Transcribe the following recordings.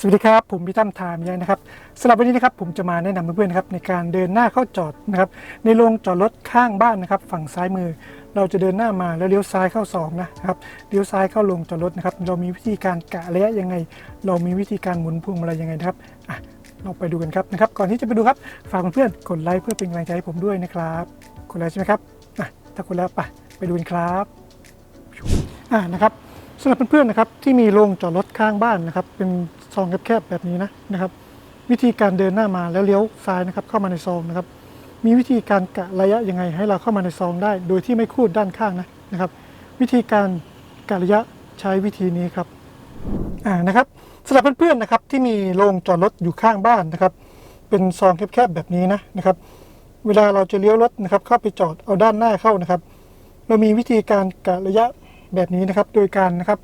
สวัสดีครับ ผมพี่ตั้มทามยายนะครับสำหรับวันนี้นะครับผมจะมาแนะนำเพื่อนๆนะครับในการเดินหน้าเข้าจอดนะครับในโรงจอดรถข้างบ้านนะครับ ฝั่งซ้ายมือ เราจะเดินหน้ามาแล้วเลี้ยวซ้ายเข้าซองนะครับเลี้ยวซ้ายเข้าโรงจอดรถนะครับ เรามีวิธีการกะระยะยังไง เรามีวิธีการหมุนพวงมาลัยยังไงนะครับอะเราไปดูกันครับนะครับ ก่อนที่จะไปดูครับฝากเพื่อนๆกดไลค์เพื่อเป็นกำลังใจให้ผมด้วยนะครับกดไลค์ใช่ไหมครับอะถ้ากดแล้วไปไปดูกันครับอะนะครับสำหรับเพื่อนๆนะครับที่มีโรงจอดรถข้างบ้านนะครับเป็น ซองแคบๆแบบนี้นะนะครับ วิธีการเดินหน้ามาแล้วเลี้ยวซ้ายนะครับเข้ามาในซองนะครับ มีวิธีการกะระยะยังไงให้เราเข้ามาในซองได้ โดยที่ไม่คูดด้านข้างนะนะครับ วิธีการกะระยะใช้วิธีนี้ครับอ่านะครับสำหรับเพื่อนๆนะครับที่มีโรงจอดรถอยู่ข้างบ้านนะครับ เป็นซองแคบๆแบบนี้นะนะครับ เวลาเราจะเลี้ยวรถนะครับ เข้าไปจอดเอาด้านหน้าเข้านะครับ เรามีวิธีการกะระยะแบบนี้นะครับ โดยการนะครับ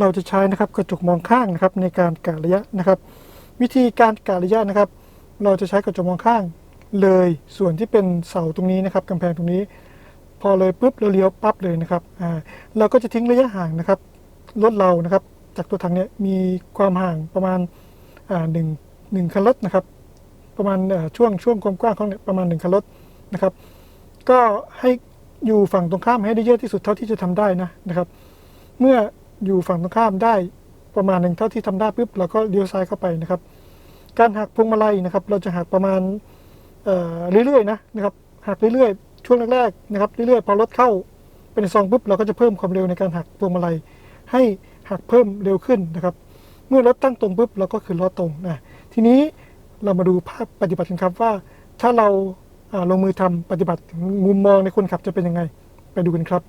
เราจะใช้นะครับกระจกมองข้างนะครับในการกะระยะนะครับ วิธีการกะระยะนะครับ เราจะใช้กระจกมองข้าง เลยส่วนที่เป็นเสาตรงนี้นะครับกำแพงตรงนี้ พอเลยปุ๊บเราเลี้ยวปั๊บเลยนะครับอ่าเราก็จะทิ้งระยะห่างนะครับรถเรานะครับ จากตัวถังเนี่ยมีความห่างประมาณอ่าหนึ่งหนึ่งคันรถนะครับ ประมาณอ่อช่วงช่วงความกว้างของเนี่ยประมาณหนึ่งคันรถนะครับ ก็ให้อยู่ฝั่งตรงข้ามให้ได้เยอะที่สุดเท่าที่จะทำได้นะนะครับ เมื่อ อยู่ฝั่งตรงข้ามได้ประมาณหนึ่งเท่าที่ทำได้ปุ๊บเราก็เลี้ยวซ้ายเข้าไปนะครับ การหักพวงมาลัยนะครับ เราจะหักประมาณเเรื่อยๆนะนะครับหักเรื่อยๆ ช่วงแรกๆนะครับเรื่อยๆพอรถเข้าเป็นซองปุ๊บเราก็จะเพิ่มความเร็วในการหักพวงมาลัย ให้หักเพิ่มเร็วขึ้นนะครับ เมื่อรถตั้งตรงปุ๊บเราก็คือล้อตรงนะทีนี้เรามาดูภาพปฏิบัติกันครับว่า ถ้าเราลงมือทำปฏิบัติมุมมองในคนขับจะเป็นยังไง ไปดูกันครับ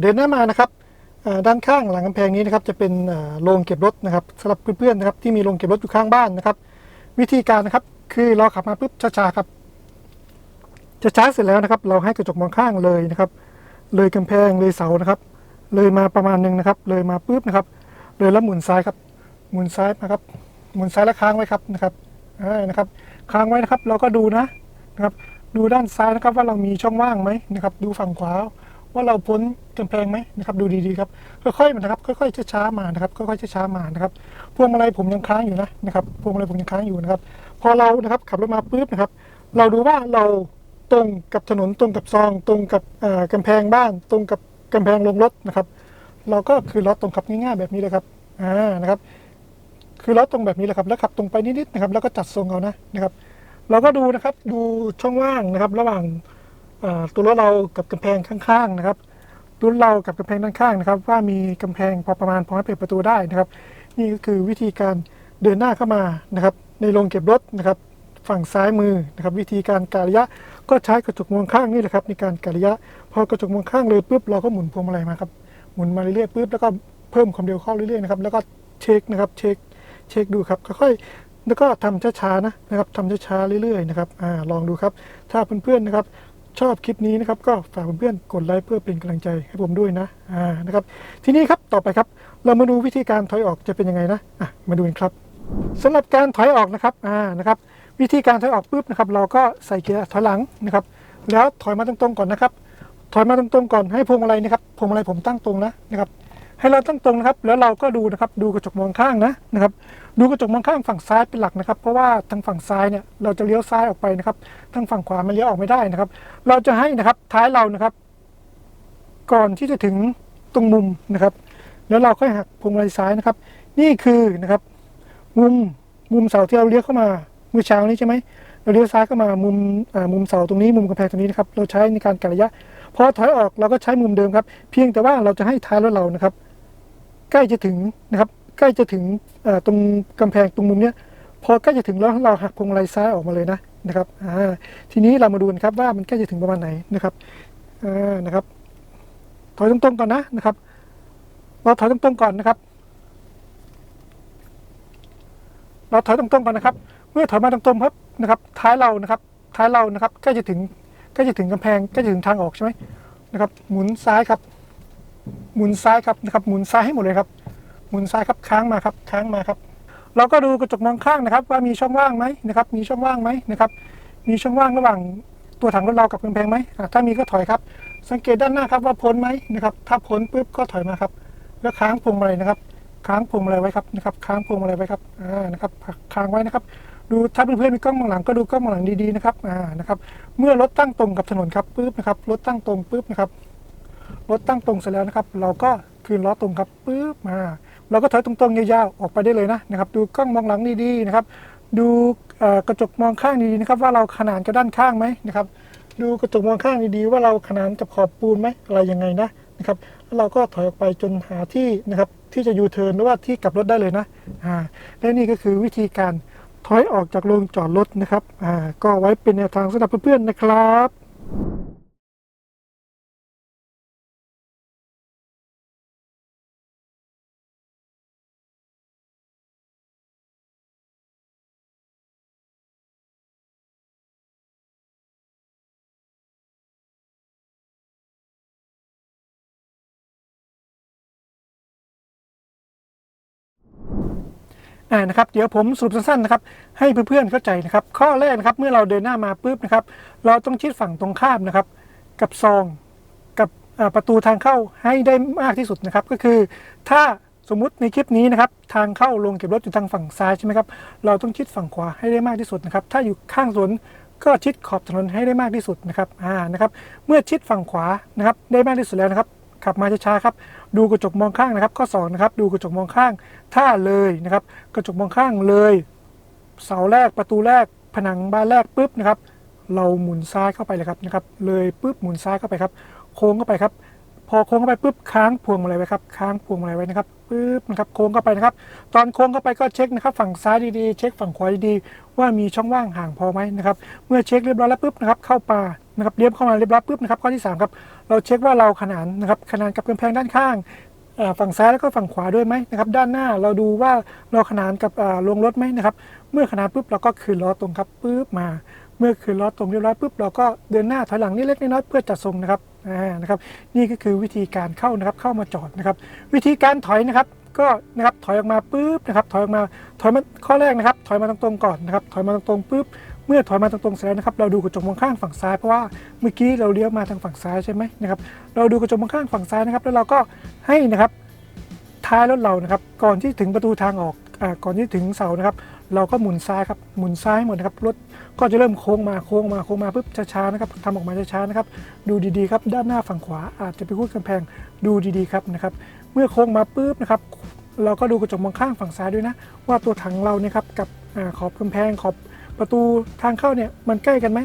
เดินหน้ามานะครับ ด้านข้างหลังกำแพงนี้นะครับจะเป็นโรงเก็บรถนะครับสำหรับเพื่อนๆนะครับที่มีโรงเก็บรถอยู่ข้างบ้านนะครับ วิธีการนะครับคือเราขับมาปุ๊บช้าๆครับช้าๆเสร็จแล้วนะครับ เราให้กระจกมองข้างเลยนะครับ เลยกำแพงเลยเสานะครับ เลยมาประมาณหนึ่งนะครับ เลยมาปุ๊บนะครับ เลยแล้วหมุนซ้ายครับหมุนซ้ายมาครับ หมุนซ้ายแล้วค้างไว้ครับนะครับอ่นะครับค้างไว้นะครับ เราก็ดูนะนะครับ ดูด้านซ้ายนะครับว่าเรามีช่องว่างไหมนะครับ ดูฝั่งขวา ว่าเราพ้นกำแพงไหมนะครับ ดูดีๆครับ ค่อยๆมานะครับ ค่อยๆช้าๆมานะครับ ค่อยๆช้าๆมานะครับ พวงมาลัยผมยังค้างอยู่นะนะครับ พวงมาลัยผมยังค้างอยู่นะครับ พอเรานะครับขับรถมาปุ๊บนะครับ เราดูว่าเราตรงกับถนนตรงกับซอง ตรงกับกำแพงบ้าน ตรงกับกำแพงลงรถนะครับ เราก็คือล้อตรงขับง่ายๆแบบนี้เลยครับอ่านะครับ คือล้อตรงแบบนี้แหละครับ แล้วขับตรงไปนิดๆนะครับ แล้วก็จัดทรงเอานะนะครับ เราก็ดูนะครับ ดูช่องว่างนะครับ ระหว่าง ตัวรถเรากับกำแพงข้างๆนะครับตัวรถเรากับกำแพงด้านข้างนะครับ ว่ามีกำแพงพอประมาณพอให้เปิดประตูได้นะครับ นี่ก็คือวิธีการเดินหน้าเข้ามานะครับ ในโรงเก็บรถนะครับ ฝั่งซ้ายมือนะครับ วิธีการกะระยะก็ใช้กระจกมองข้างนี่แหละครับในการกะระยะ พอกระจกมองข้างเลยปุ๊บเราก็หมุนพวงมาลัยมาครับหมุนมาเรื่อยๆปุ๊บแล้วก็เพิ่มความเร็วเข้าเรื่อยๆนะครับแล้วก็เช็คนะครับเช็คเช็คดูครับค่อยๆแล้วก็ทำช้าๆนะนะครับทำช้าๆเรื่อยๆนะครับอ่าลองดูครับ ถ้าเพื่อนๆนะครับ ชอบคลิปนี้นะครับก็ฝากเพื่อนๆกดไลค์เพื่อเป็นกำลังใจให้ผมด้วยนะอ่านะครับทีนี้ครับต่อไปครับ เรามาดูวิธีการถอยออกจะเป็นยังไงนะอะมาดูกันครับสำหรับการถอยออกนะครับอ่านะครับวิธีการถอยออกปุ๊บนะครับเราก็ใส่เกียร์ถอยหลังนะครับ แล้วถอยมาตรงๆก่อนนะครับ ถอยมาตรงๆก่อนให้พวงมาลัยนะครับพวงมาลัยผมตั้งตรงนะนะครับ ให้เราตั้งตรงนะครับ แล้วเราก็ดูนะครับ ดูกระจกมองข้างนะนะครับ ดูกระจกมองข้างฝั่งซ้ายเป็นหลักนะครับ เพราะว่าทางฝั่งซ้ายเนี่ยเราจะเลี้ยวซ้ายออกไปนะครับ ทางฝั่งขวามันเลี้ยวออกไม่ได้นะครับ เราจะให้นะครับท้ายเรานะครับ ก่อนที่จะถึงตรงมุมนะครับ แล้วเราค่อยหักพวงมาลัยซ้ายนะครับ นี่คือนะครับ มุมมุมเสาที่เราเลี้ยวเข้ามาเมื่อเช้านี้ใช่ไหมเราเลี้ยวซ้ายเข้ามามุมอ่ามุมเสาตรงนี้มุมกำแพงตรงนี้นะครับ เราใช้ในการกะระยะพอถอยออกเราก็ใช้มุมเดิมครับ เพียงแต่ว่าเราจะให้ท้ายรถเรานะครับ ใกล้จะถึงนะครับ ใกล้จะถึงตรงกำแพงตรงมุมเนี้ยพอใกล้จะถึงแล้วเราหักพวงมาลัยซ้ายออกมาเลยนะนะครับทีนี้เรามาดูกันครับว่ามันใกล้จะถึงประมาณไหนนะครับนะครับ ถอยตรงๆก่อนนะนะครับ เราถอยตรงๆก่อนนะครับเราถอยตรงๆก่อนนะครับ เมื่อถอยมาตรงๆครับนะครับ ท้ายเรานะครับ ท้ายเรานะครับใกล้จะถึงใกล้จะถึงกำแพงใกล้จะถึงทางออกใช่ไหมนะครับ หมุนซ้ายครับ หมุนซ้ายครับนะครับหมุนซ้ายให้หมดเลยครับ หมุนซ้ายครับค้างมาครับค้างมาครับ เราก็ดูกระจกมองข้างนะครับ ว่ามีช่องว่างไหมนะครับ มีช่องว่างไหมนะครับ มีช่องว่างระหว่างตัวถังรถเรากับกำแพงไหมถ้ามีก็ถอยครับ สังเกตด้านหน้าครับว่าพ้นไหมนะครับ ถ้าพ้นปุ๊บก็ถอยมาครับ แล้วค้างพวงมาลัยนะครับ ค้างพวงมาลัยไว้ครับนะครับ ค้างพวงมาลัยไว้ครับอ่านะครับค้างไว้นะครับ ดูถ้าเพื่อนๆมีกล้องมองหลังก็ดูกล้องมองหลังดีๆนะครับอ่านะครับ เมื่อรถตั้งตรงกับถนนครับปุ๊บนะครับรถตั้งตรงปุ๊บนะครับ รถตั้งตรงเสร็จแล้วนะครับ เราก็คืนล้อตรงครับปุ๊บมาเราก็ถอยตรงๆยาวๆออกไปได้เลยนะนะครับ ดูกล้องมองหลังดีๆนะครับ ดูกระจกมองข้างดีๆนะครับ ว่าเราขนานกับด้านข้างไหมนะครับ ดูกระจกมองข้างดีๆว่าเราขนานกับขอบปูนไหมอะไรยังไงนะนะครับแล้วเราก็ถอยออกไปจนหาที่นะครับที่จะยูเทิร์นหรือว่าที่กลับรถได้เลยนะอ่าและนี่ก็คือวิธีการถอยออกจากโรงจอดรถนะครับอ่าก็ไว้เป็นแนวทางสำหรับเพื่อนๆนะครับ อ่านะครับเดี๋ยวผมสรุปสั้นๆนะครับให้เพื่อนๆเข้าใจนะครับ ข้อแรกนะครับเมื่อเราเดินหน้ามาปุ๊บนะครับ เราต้องชิดฝั่งตรงข้ามนะครับ กับซองกับประตูทางเข้าให้ได้มากที่สุดนะครับ ก็คือถ้าสมมุติในคลิปนี้นะครับทางเข้าลงเก็บรถอยู่ทางฝั่งซ้ายใช่ไหมครับเราต้องชิดฝั่งขวาให้ได้มากที่สุดนะครับ ถ้าอยู่ข้างสวนก็ชิดขอบถนนให้ได้มากที่สุดนะครับอ่านะครับ เมื่อชิดฝั่งขวานะครับได้มากที่สุดแล้วนะครับ ขับมาช้าๆครับ ดูกระจกมองข้างนะครับ ข้อ2นะครับ ดูกระจกมองข้าง ถ้าเลยนะครับ กระจกมองข้างเลย เสาแรกประตูแรก ผนังบ้านแรกปุ๊บนะครับ เราหมุนซ้ายเข้าไปเลยครับนะครับ เลยปุ๊บหมุนซ้ายเข้าไปครับ โค้งเข้าไปครับ พอโค้งเข้าไปปุ๊บค้างพวงมาลัยไว้ครับค้างพวงมาลัยไว้นะครับปุ๊บนะครับโค้งเข้าไปนะครับ ตอนโค้งเข้าไปก็เช็คนะครับ ฝั่งซ้ายดีๆ เช็คฝั่งขวาดีๆ ว่ามีช่องว่างห่างพอไหมนะครับเมื่อเช็คเรียบร้อยแล้วปุ๊บนะครับเข้าป่านะครับเลี้ยวเข้ามาเรียบร้อยปุ๊บนะครับข้อที่สามครับเราเช็คว่าเราขนานนะครับขนานกับกำแพงด้านข้างฝั่งซ้ายแล้วก็ฝั่งขวาด้วยไหมนะครับด้านหน้าเราดูว่าเราขนานกับอ่าลงรถไหมนะครับเมื่อขนานปุ๊บเราก็คืนล้อตรงครับปุ๊บมา เมื่อคืนล้อตรงเรียบร้อยปุ๊บเราก็เดินหน้าถอยหลังนิดเล็กน้อยเพื่อจัดทรงนะครับนะครับ นี่ก็คือวิธีการเข้านะครับเข้ามาจอดนะครับ วิธีการถอยนะครับก็นะครับถอยออกมาปุ๊บนะครับถอยออกมาถอยมาข้อแรกนะครับ ถอยมาตรงๆก่อนนะครับถอยมาตรงๆปุ๊บเมื่อถอยมาตรงๆเสร็จแล้วนะครับเราดูกระจกมองข้างฝั่งซ้ายเพราะว่าเมื่อกี้เราเลี้ยวมาทางฝั่งซ้ายใช่ไหมนะครับเราดูกระจกมองข้างฝั่งซ้ายนะครับ แล้วเราก็ให้นะครับท้ายรถเรานะครับ ก่อนที่ถึงประตูทางออกอาก่อนที่ถึงเสานะครับ เราก็หมุนซ้ายครับหมุนซ้ายหมดนะครับรถก็จะเริ่มโค้งมาโค้งมาโค้งมาปุ๊บช้าๆนะครับทำออกมาช้าๆนะครับดูดีๆครับด้านหน้าฝั่งขวาอาจจะไปพูดกำแพงดูดีๆครับนะครับเมื่อโค้งมาปุ๊บนะครับเราก็ดูกระจกมองข้างฝั่งซ้ายด้วยนะ ว่าตัวถังเราเนี่ยครับกับอขอบกำแพงขอบประตูทางเข้าเนี่ยมันใกล้กันไหม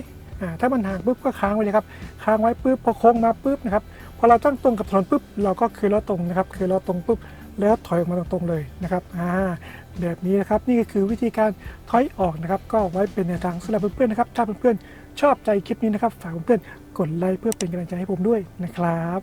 ถ้ามันห่างปุ๊บก็ค้างไว้เลยครับค้างไว้ปุ๊บพอโค้งมาปุ๊บนะครับพอเราตั้งตรงกับถนนปุ๊บเราก็คือล้อตรงนะครับคือล้อตรงปุ๊บ แล้วถอยออกมาตรงๆเลยนะครับอ่าแบบนี้นะครับนี่ก็คือวิธีการถอยออกนะครับ ก็ไว้เป็นแนวทางสำหรับเพื่อนๆนะครับถ้าเพื่อนๆชอบใจคลิปนี้นะครับฝากเพื่อนๆกดไลค์เพื่อเป็นกำลังใจให้ผมด้วยนะครับ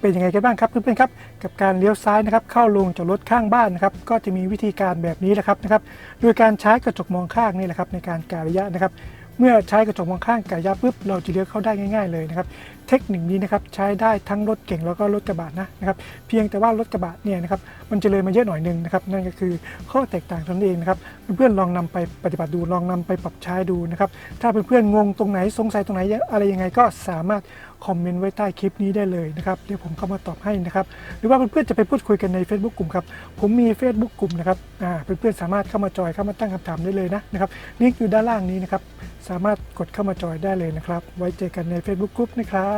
เป็นยังไงกันบ้างครับเพื่อนๆครับกับการเลี้ยวซ้ายนะครับเข้าลงจอดรถข้างบ้านนะครับก็จะมีวิธีการแบบนี้แหละครับนะครับโดยการใช้กระจกมองข้างนี่แหละครับในการกะระยะนะครับ เมื่อใช้กระจกมองข้างกะระยะปุ๊บเราจะเลี้ยวเข้าได้ง่าย ๆเลยนะครับ เทคนิคนี้นะครับใช้ได้ทั้งรถเก่งแล้วก็รถกระบะนะนะครับเพียงแต่ว่ารถกระบะเนี่ยนะครับมันจะเลยมาเยอะหน่อยหนึงนะครับนั่นก็คือข้อแตกต่างเท่านั้นเองนะครับเพื่อนๆลองนำไปปฏิบัติดูลองนำไปปรับใช้ดูนะครับถ้าเพื่อนๆงงตรงไหนสงสัยตรงไหนอะไรยังไงก็สามารถคอมเมนต์ไว้ใต้คลิปนี้ได้เลยนะครับเดี๋ยวผมเข้ามาตอบให้นะครับหรือว่าเพื่อนๆจะไปพูดคุยกันใน Facebook กลุ่มครับผมมี Facebook กลุ่มนะครับอ่าเพื่อนๆสามารถเข้ามาจอยเข้ามาตั้งคำถามได้เลยนะนะครับลิงก์อยู่ด้านล่างนี้นะครับสามารถกดเข้ามาจอยได้เลยนะครับ ไว้เจอกันใน Facebook กลุ่มนะครับ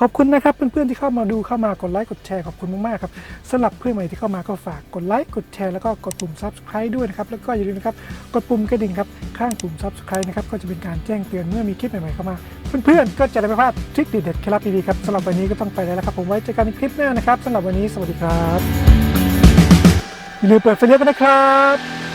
ขอบคุณนะครับเพื่อนๆที่เข้ามาดูเข้ามากดไลค์กดแชร์ขอบคุณมากๆครับสำหรับเพื่อนใหม่ที่เข้ามาก็ฝากกดไลค์กดแชร์แล้วก็กดปุ่ม subscribe ด้วยนะครับแล้วก็อย่าลืมนะครับกดปุ่มกระดิ่งครับข้างปุ่ม subscribe นะครับก็จะเป็นการแจ้งเตือนเมื่อมีคลิปใหม่ๆเข้ามา เพื่อนๆก็จะได้ไม่พลาดทริคเด็ดๆเคล็ดลับดีๆครับสำหรับวันนี้ก็ต้องไปแล้วครับผมไว้เจอกันในคลิปหน้านะครับสำหรับวันนี้สวัสดีครับอย่าลืมเปิดไฟเลี้ยวกันนะครับ